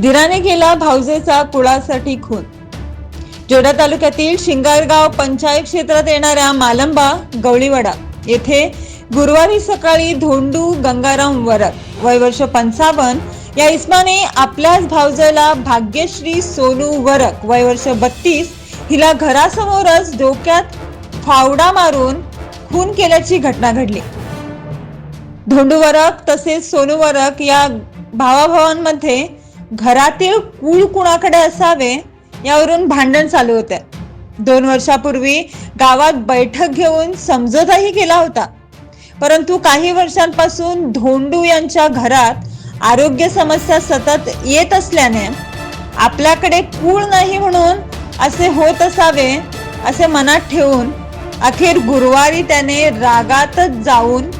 दिराने केला भाऊजेचा कुळासाठी खून. जोडा तालुक्यातील शिंगारगाव पंचायत क्षेत्रात येणाऱ्या मालंबा गवळीवाडा येथे गुरुवारी सकाळी धोंडू गंगाराम वरक वय वर्ष पंचावन्न या इस्माने आपल्याच भावजेला भाग्यश्री सोनू वरक वय वर्ष बत्तीस हिला घरासमोरच डोक्यात फावडा मारून खून केल्याची घटना घडली. धोंडू वरक तसेच सोनू वरक या भावाभावांमध्ये घरातील कुळ कुणाकडे असावे यावरून भांडण चालू होते. दोन वर्षापूर्वी गावात बैठक घेऊन समझोताही केला होता. परंतु काही वर्षांपासून धोंडू यांच्या घरात आरोग्य समस्या सतत येत असल्याने आपल्याकडे कुळ नाही म्हणून असे होत असावे असे मनात ठेवून अखेर गुरुवारी त्याने रागातच जाऊन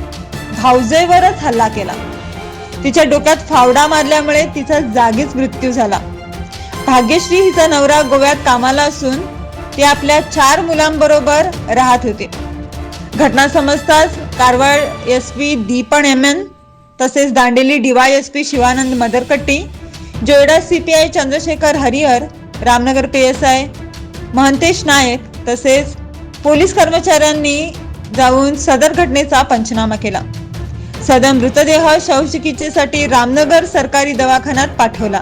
भावजेवरच हल्ला केला. तिच्या डोक्यात फावडा मारल्यामुळे तिचा जागीच मृत्यू झाला. भाग्यश्री हिचा नवरा गोव्यात कामाला असून ती आपल्या चार मुलांबरोबर राहत होती. घटना समजताच Karwar S P Deepan M N तसेच Dandeli DY S P Shivanand Madarkatti Joida CPI Chandrashekhar Harihar Ramnagar P S I Mahantesh Nayak तसेच पोलीस कर्मचाऱ्यांनी जाऊन सदर घटनेचा पंचनामा केला. सदर मृतदेह शवचिकित्सेसाठी रामनगर सरकारी दवाखान्यात पाठवला.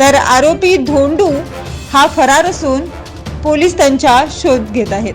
तर आरोपी धोंडू हा फरार असून पोलीस त्यांचा शोध घेत आहेत.